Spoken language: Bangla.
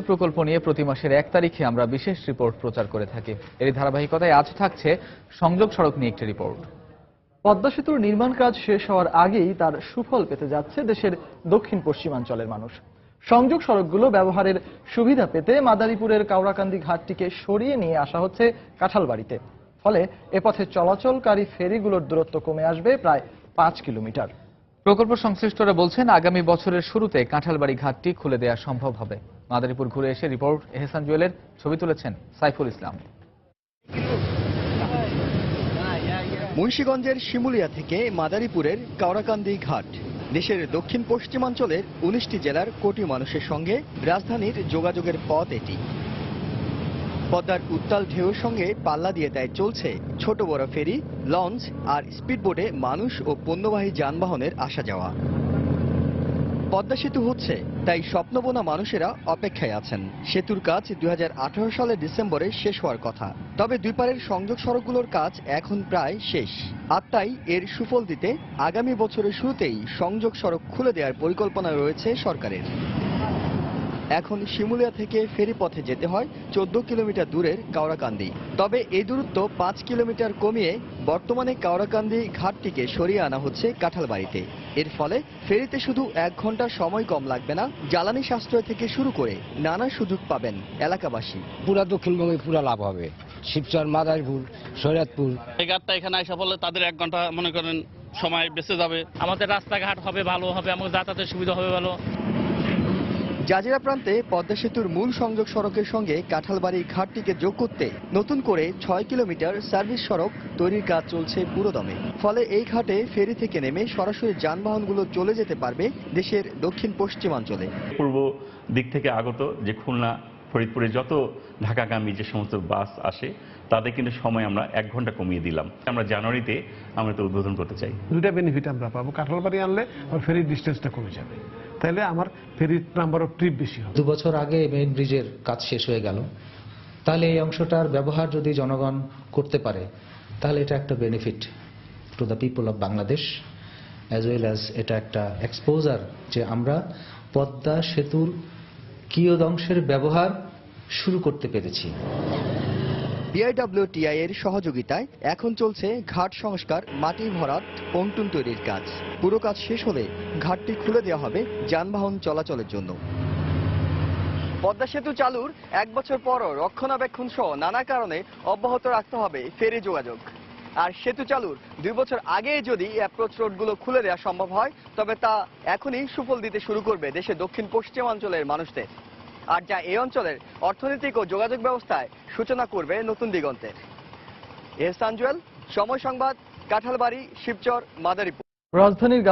প্রকল্প নিয়ে প্রতি মাসের এক তারিখে আমরা বিশেষ রিপোর্ট প্রচার করে থাকি। এর ধারাবাহিকতায় আজ থাকছে সংযোগ সড়ক নিয়ে একটি রিপোর্ট। পদ্মা সেতুর নির্মাণ কাজ শেষ হওয়ার আগেই তার সুফল পেতে যাচ্ছে দেশের দক্ষিণ পশ্চিমাঞ্চলের মানুষ। সংযোগ সড়কগুলো ব্যবহারের সুবিধা পেতে মাদারীপুরের কাউরাকান্দি ঘাটটিকে সরিয়ে নিয়ে আসা হচ্ছে কাঁঠালবাড়িতে। ফলে এ পথে চলাচলকারী ফেরিগুলোর দূরত্ব কমে আসবে প্রায় পাঁচ কিলোমিটার। প্রকল্প সংশ্লিষ্টরা বলছেন, আগামী বছরের শুরুতে কাঁঠালবাড়ি ঘাটটি খুলে দেওয়া সম্ভব হবে। মাদারীপুর ঘুরে এসে রিপোর্ট এহসান জুয়েলের ছবি তুলেছেন সাইফুল ইসলাম। মুন্সীগঞ্জের শিমুলিয়া থেকে মাদারীপুরের কাওড়াকান্দি ঘাট। দেশের দক্ষিণ পশ্চিমাঞ্চলের উনিশটি জেলার কোটি মানুষের সঙ্গে রাজধানীর যোগাযোগের পথ এটি। পদ্মার উত্তাল ঢেউর সঙ্গে পাল্লা দিয়ে তাই চলছে ছোট বড় ফেরি, লঞ্চ আর স্পিডবোটে মানুষ ও পণ্যবাহী যানবাহনের আসা যাওয়া পদ্মা সেতু হচ্ছে, তাই স্বপ্নবোনা মানুষেরা অপেক্ষায় আছেন। সেতুর কাজ দুই সালের ডিসেম্বরে শেষ হওয়ার কথা। তবে দুই পারের সংযোগ সড়কগুলোর কাজ এখন প্রায় শেষ। আর তাই এর সুফল দিতে আগামী বছরের শুরুতেই সংযোগ সড়ক খুলে দেওয়ার পরিকল্পনা রয়েছে সরকারের। এখন শিমুলিয়া থেকে ফেরি পথে যেতে হয় চোদ্দ কিলোমিটার দূরের কাওড়াকান্দি। তবে এই দূরত্ব পাঁচ কিলোমিটার কমিয়ে বর্তমানে কাওড়াকান্দি ঘাটটিকে সরিয়ে আনা হচ্ছে কাঁঠালবাড়িতে। এর ফলে ফেরিতে শুধু এক ঘণ্টার সময় কম লাগবে না জ্বালানি সাশ্রয় থেকে শুরু করে নানা সুযোগ পাবেন এলাকাবাসী। পুরা দক্ষিণবঙ্গে পুরা লাভ হবে। শিবচর মাদারপুর শরীয়তপুর এই গাড়িটা এখানে আসা পড়লে তাদের এক ঘণ্টা মনে করেন সময় বেঁচে যাবে। আমাদের রাস্তাঘাট হবে ভালো হবে আমাদের যাতায়াতের সুবিধা হবে ভালো। জাজিরা প্রান্তে পদ্মা সেতুর মূল সংযোগ সড়কের সঙ্গে কাঁঠালবাড়ি ঘাটটিকে যোগ করতে নতুন করে ছয় কিলোমিটার সার্ভিস সড়ক তৈরির কাজ চলছে পুরোদমে। ফলে এই ঘাটে ফেরি থেকে নেমে সরাসরি যানবাহনগুলো চলে যেতে পারবে দেশের দক্ষিণ পশ্চিমাঞ্চলে। পূর্ব দিক থেকে আগত যে খুলনা ফরিদপুরে যত ঢাকাগামী যে সমস্ত বাস আসে তাদের কিন্তু সময় আমরা এক ঘণ্টা কমিয়ে দিলাম। আমরা জানুয়ারিতে আমরা তো উদ্বোধন করতে চাই। দুইটা বেনিফিট আমরা পাবো। কাঁঠালবাড়ি আনলে ফেরির ডিস্টেন্সটা কমে যাবে। তাহলে আমার ফেরির নাম্বার অফ ট্রিপ বেশি হবে। দু বছর আগে মেইন ব্রিজের কাজ শেষ হয়ে গেল। তাহলে এই অংশটার ব্যবহার যদি জনগণ করতে পারে, তাহলে এটা একটা benefit to the people of Bangladesh as well as এটা একটা এক্সপোজার যে আমরা পদ্মা সেতুর কিয়দংশের ব্যবহার শুরু করতে পেরেছি। বিআইডব্লিউটিআই এর সহযোগিতায় এখন চলছে ঘাট সংস্কার, মাটি ভরাট পন্টুন তৈরির কাজ। পুরো কাজ শেষ হলে ঘাটটি খুলে দেওয়া হবে যানবাহন চলাচলের জন্য। পদ্মা সেতু চালুর এক বছর পরও রক্ষণাবেক্ষণ সহ নানা কারণে অব্যাহত রাখতে হবে ফেরি যোগাযোগ। আর সেতু চালুর দুই বছর আগে যদি অ্যাপ্রোচ রোডগুলো খুলে দেওয়া সম্ভব হয়, তবে তা এখনই সুফল দিতে শুরু করবে দেশের দক্ষিণ পশ্চিমাঞ্চলের মানুষদের। আর যা এই অঞ্চলের অর্থনৈতিক ও যোগাযোগ ব্যবস্থায় সূচনা করবে নতুন দিগন্তে। এহসান জুয়েল সময় সংবাদ, কাঁঠালবাড়ি, শিবচর, মাদারীপুর। রাজধানীর